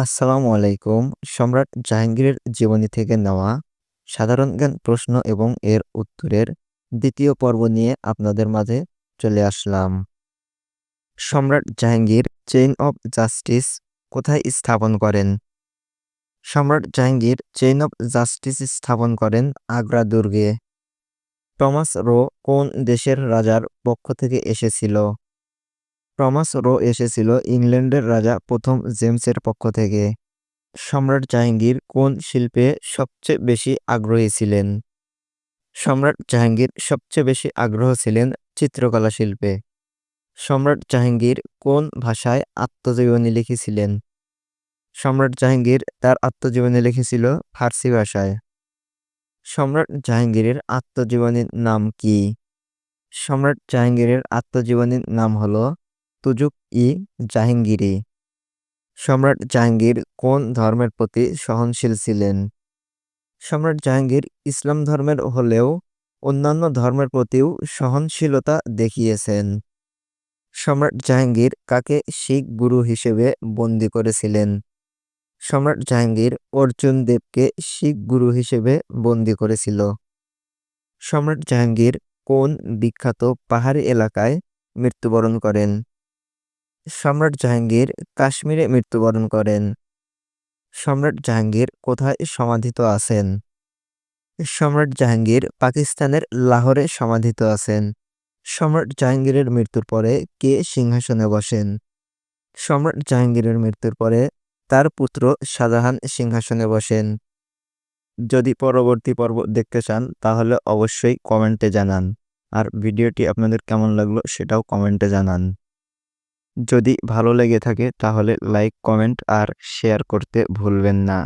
আসসালামু আলাইকুম। সম্রাট জাহাঙ্গীরের জীবনী থেকে নেওয়া সাধারণ জ্ঞান প্রশ্ন এবং এর উত্তরের দ্বিতীয় পর্ব নিয়ে আপনাদের মাঝে চলে আসলাম। সম্রাট জাহাঙ্গীর চেইন অফ জাস্টিস কোথায় স্থাপন করেন? সম্রাট জাহাঙ্গীর চেইন অফ জাস্টিস স্থাপন করেন আগ্রা দুর্গে। টমাস রো কোন দেশের রাজার পক্ষ থেকে এসেছিল? টমাস রো এসেছিল ইংল্যান্ডের রাজা প্রথম জেমসের পক্ষ থেকে। সম্রাট জাহাঙ্গীর কোন শিল্পে সবচেয়ে বেশি আগ্রহী ছিলেন? সম্রাট জাহাঙ্গীর সবচেয়ে বেশি আগ্রহ ছিলেন চিত্রকলা শিল্পে। সম্রাট জাহাঙ্গীর কোন ভাষায় আত্মজীবনী লিখেছিলেন? সম্রাট জাহাঙ্গীর তার আত্মজীবনী লিখেছিল ফার্সি ভাষায়। সম্রাট জাহাঙ্গীরের আত্মজীবনীর নাম কি? সম্রাট জাহাঙ্গীরের আত্মজীবনীর নাম হলো তুজুক ই জাহাঙ্গীরি। সম্রাট জাহাঙ্গীর কোন ধর্মের প্রতি সহনশীল ছিলেন? সম্রাট জাহাঙ্গীর ইসলাম ধর্মের হলেও অন্যান্য ধর্মের প্রতিও সহনশীলতা দেখিয়েছেন। সম্রাট জাহাঙ্গীর কাকে শিখ গুরু হিসেবে বন্দি করেছিলেন? সম্রাট জাহাঙ্গীর অর্জুন দেবকে শিখ গুরু হিসেবে বন্দি করেছিল। সম্রাট জাহাঙ্গীর কোন বিখ্যাত পাহাড়ি এলাকায় মৃত্যুবরণ করেন? সম্রাট জাহাঙ্গীর কাশ্মীরে মৃত্যুবরণ করেন। সম্রাট জাহাঙ্গীর কোথায় সমাধিত আছেন? সম্রাট জাহাঙ্গীর পাকিস্তানের লাহোরে সমাধিত আছেন। সম্রাট জাহাঙ্গীরের মৃত্যুর পরে কে সিংহাসনে বসেন? সম্রাট জাহাঙ্গীরের মৃত্যুর পরে তার পুত্র শাহজাহান সিংহাসনে বসেন। যদি পরবর্তী পর্ব দেখতে চান, তাহলে অবশ্যই কমেন্টে জানান। আর ভিডিওটি আপনাদের কেমন লাগল সেটাও কমেন্টে জানান। যদি ভালো লেগে থাকে তাহলে লাইক কমেন্ট আর শেয়ার করতে ভুলবেন না।